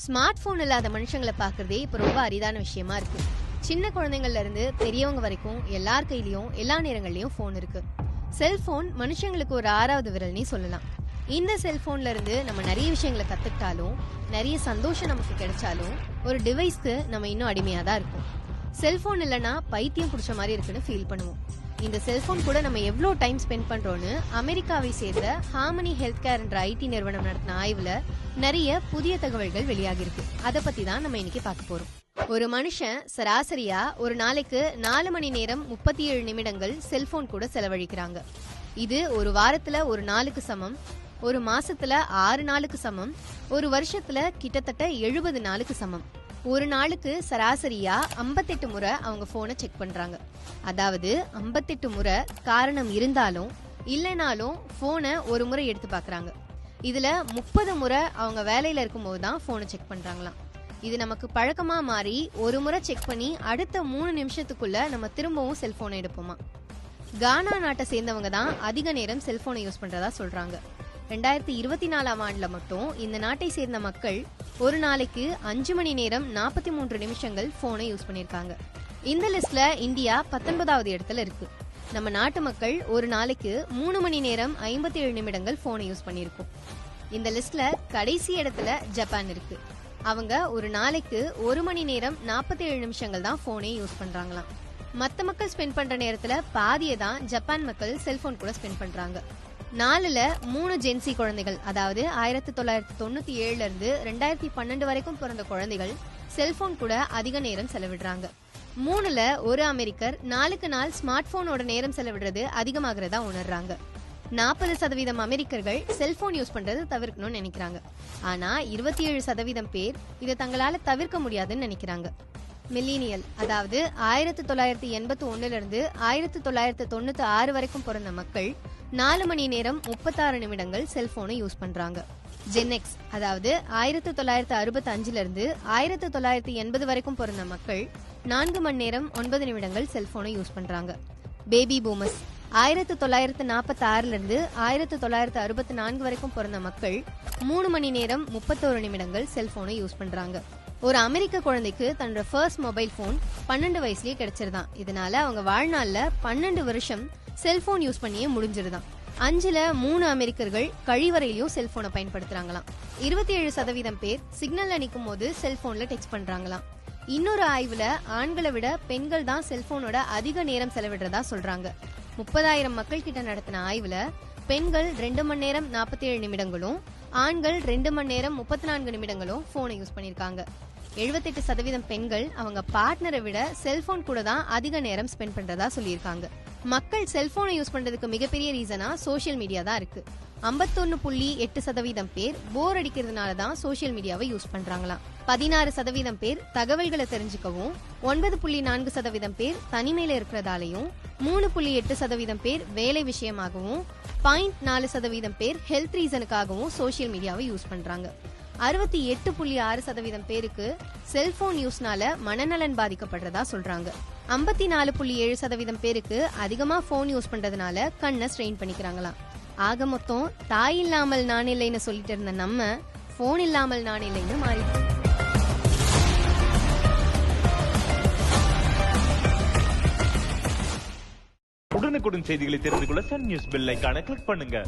Smart phone இல்லாத மனுஷங்களை பார்க்கறதே இப்போ ரொம்ப அரிதான விஷயமா இருக்கு. சின்ன குழந்தைங்கள்ல இருந்து பெரியவங்க வரைக்கும் எல்லார் கையிலயும் எல்லா நேரங்கள்லயும் ஃபோன் இருக்கு. செல்போன் மனுஷங்களுக்கு ஒரு ஆறாவது விரல்னே சொல்லலாம். இந்த செல்போன்ல இருந்து நம்ம நிறைய விஷயங்களை கத்துக்கிட்டாலும் நிறைய சந்தோஷம் நமக்கு கிடைச்சாலும் ஒரு டிவைஸ்க்கு நம்ம இன்னும் அடிமையா தான் இருக்கும் செல்போன் இல்லைன்னா பைத்தியம் பிடிச்ச மாதிரி இருக்குன்னு ஃபீல் பண்ணுவோம். இந்த செல்போன் கூட நம்ம எவ்வளோ டைம் ஸ்பெண்ட் பண்றோம்னு அமெரிக்காவை சேர்ந்த ஹார்மனி ஹெல்த் கேர் என்ற ஐடி நிறுவனம் நடத்தின ஆய்வுல நிறைய புதிய தகவல்கள் வெளியாகிருக்கு. அதை பத்தி தான் நம்ம இன்னைக்கு பார்க்க போறோம். ஒரு மனுஷன் சராசரியா ஒரு நாளைக்கு நாலு மணி நேரம் முப்பத்தி ஏழு நிமிடங்கள் செல்போன் கூட செலவழிக்கிறாங்க. இது ஒரு வாரத்துல ஒரு நாளுக்கு சமம் ஒரு மாசத்துல ஆறு நாளுக்கு சமம் ஒரு வருஷத்துல கிட்டத்தட்ட எழுபது நாளுக்கு சமம். ஒரு நாளுக்கு சராசரியா 58 முறை அவங்க போனை செக் பண்றாங்க. அதாவது 58 முறை காரணம் இருந்தாலும் இல்லைனாலும் போனை ஒரு முறை எடுத்து பாக்குறாங்க இதுல முப்பது முறை அவங்க வேலையில இருக்கும்போது தான் போனை செக் பண்றாங்களாம். இது நமக்கு பழக்கமா மாறி ஒரு முறை செக் பண்ணி அடுத்த மூணு நிமிஷத்துக்குள்ள நம்ம திரும்பவும் செல்போனை எடுப்போமா. கானா நாட்டை சேர்ந்தவங்க தான் அதிக நேரம் செல்போனை யூஸ் பண்றதா சொல்றாங்க. ரெண்டாயிரத்தி இருபத்தி நாலாம் ஆண்டுல மட்டும் இந்த நாட்டை சேர்ந்த மக்கள் ஒரு நாளைக்கு அஞ்சு மணி நேரம் நாற்பத்தி மூன்று நிமிஷங்கள் போனை யூஸ் பண்ணியிருக்காங்க இந்த லிஸ்ட்ல இந்தியா பத்தொன்பதாவது இடத்துல இருக்கு. நம்ம நாட்டு மக்கள் ஒரு நாளைக்கு மூணு மணி நேரம் ஐம்பத்தி ஏழு நிமிடங்கள் போனை யூஸ் பண்ணியிருக்கோம். இந்த லிஸ்ட்ல கடைசி இடத்துல ஜப்பான் இருக்கு. அவங்க ஒரு நாளைக்கு ஒரு மணி நேரம் நாற்பத்தி ஏழு நிமிஷங்கள் தான் போனே யூஸ் பண்றாங்களாம். மத்த மக்கள் ஸ்பெண்ட் பண்ற நேரத்துல பாதியை தான் ஜப்பான் மக்கள் செல்போன் கூட ஸ்பெண்ட் பண்றாங்க. நாலுல மூணு ஜென்சி குழந்தைகள் அதாவது ஆயிரத்தி தொள்ளாயிரத்தி தொண்ணூத்தி ஏழுல இருந்து ரெண்டாயிரத்தி பன்னெண்டு வரைக்கும் பிறந்த குழந்தைகள் செல்போன் கூட அதிக நேரம் செலவிடுறாங்க. மூணுல ஒரு அமெரிக்கர் நாளுக்கு நாள் ஸ்மார்ட் போனோட நேரம் செலவிடுறது அதிகமாகிறதா உணர்றாங்க. நாற்பது சதவீதம் அமெரிக்கர்கள் செல்போன் யூஸ் பண்றது தவிர்க்கணும்னு நினைக்கிறாங்க. ஆனா இருபத்தி ஏழு சதவீதம் பேர் இதை தங்களால தவிர்க்க முடியாதுன்னு நினைக்கிறாங்க. மில்லினியல் அதாவது ஆயிரத்தி தொள்ளாயிரத்தி எண்பத்தி ஒன்னுல இருந்து ஆயிரத்தி தொள்ளாயிரத்தி தொண்ணூத்தி ஆறு வரைக்கும் பிறந்த மக்கள் நாலு மணி நேரம் முப்பத்தாறு நிமிடங்கள் செல்போனை யூஸ் பண்றாங்க. ஜென்எக்ஸ் அதாவது ஆயிரத்தி தொள்ளாயிரத்தி அறுபத்தி அஞ்சுல இருந்து ஆயிரத்தி தொள்ளாயிரத்தி எண்பது வரைக்கும் பிறந்த மக்கள் நான்கு மணி நேரம் ஒன்பது நிமிடங்கள் செல்போனை யூஸ் பண்றாங்க. பேபி பூமஸ் ஆயிரத்தி தொள்ளாயிரத்தி நாற்பத்தி ஆறுல இருந்து ஆயிரத்தி தொள்ளாயிரத்தி அறுபத்தி நான்கு வரைக்கும் பிறந்த மக்கள் மூணு மணி நேரம் முப்பத்தோரு நிமிடங்கள் செல்போனை யூஸ் பண்றாங்க. ஒரு அமெரிக்க குழந்தைக்கு தன்னோட ஃபர்ஸ்ட் மொபைல் ஃபோன் பன்னெண்டு வயசுலயே கிடைச்சிருதான். இதனால அவங்க வாழ்நாள்ல பன்னெண்டு வருஷம் செல்போன் யூஸ் பண்ணியே முடிஞ்சிருதான் அஞ்சுல மூணு அமெரிக்கர்கள் கழிவறையிலயும் செல்போனை பயன்படுத்துறாங்களாம். இருபத்தி ஏழு சதவீதம் பேர் சிக்னல்ல நிற்கும் போது செல்போன்ல டெக்ஸ்ட் பண்றாங்களாம். இன்னொரு ஆய்வுல ஆண்களை விட பெண்கள் தான் செல்போனோட அதிக நேரம் செலவிடுறதா சொல்றாங்க. முப்பதாயிரம் மக்கள் கிட்ட நடத்தின ஆய்வுல பெண்கள் ரெண்டு மணி நேரம் நாற்பத்தி ஏழு நிமிடங்களும் ஆண்கள் ரெண்டு மணி நேரம் முப்பத்தி நான்கு நிமிடங்களும் போனை யூஸ் பண்ணிருக்காங்க. எழுபத்தெட்டு சதவீதம் பெண்கள் அவங்க பார்ட்னரை விட செல்போன் கூட தான் அதிக நேரம் ஸ்பெண்ட் பண்றதா சொல்லியிருக்காங்க. மக்கள் செல்போனை யூஸ் பண்றதுக்கு மிகப்பெரிய ரீசனா சோஷியல் மீடியா தான் இருக்கு. ஐம்பத்தொன்னு புள்ளி எட்டு சதவீதம் பேர் போர் அடிக்கிறதுனால தான் சோஷியல் மீடியாவை யூஸ் பண்றாங்களாம். பதினாறு சதவீதம் பேர் தகவல்களை தெரிஞ்சுக்கவும் ஒன்பது புள்ளி நான்கு சதவீதம் பேர் தனிமையில இருக்கிறதாலையும் மூணு புள்ளி எட்டு சதவீதம் பேர் வேலை விஷயமாகவும் பாயிண்ட் நாலு சதவீதம் பேர் ஹெல்த் ரீசனுக்காகவும் சோஷியல் மீடியாவை யூஸ் பண்றாங்க. அறுபத்தி எட்டு புள்ளி ஆறு சதவீதம் பேருக்கு செல்போன் யூஸ்னால மனநலன் பாதிக்கப்படுறதா சொல்றாங்க. ஐம்பத்தி நாலு புள்ளி ஏழு சதவீதம் பேருக்கு அதிகமா போன் யூஸ் பண்றதுனால கண்ணை ஸ்ட்ரெயின் பண்ணிக்கிறாங்களாம். ஆக மொத்தம் தாய் இல்லாமல் நான் இல்லைன்னு சொல்லிட்டு இருந்த நம்ம போன் இல்லாமல் நான் இல்லைன்னு மாறி உடனுக்குடன் செய்திகளை தெரிந்து கொள்ள சன் நியூஸ் பெல் கிளிக் பண்ணுங்க.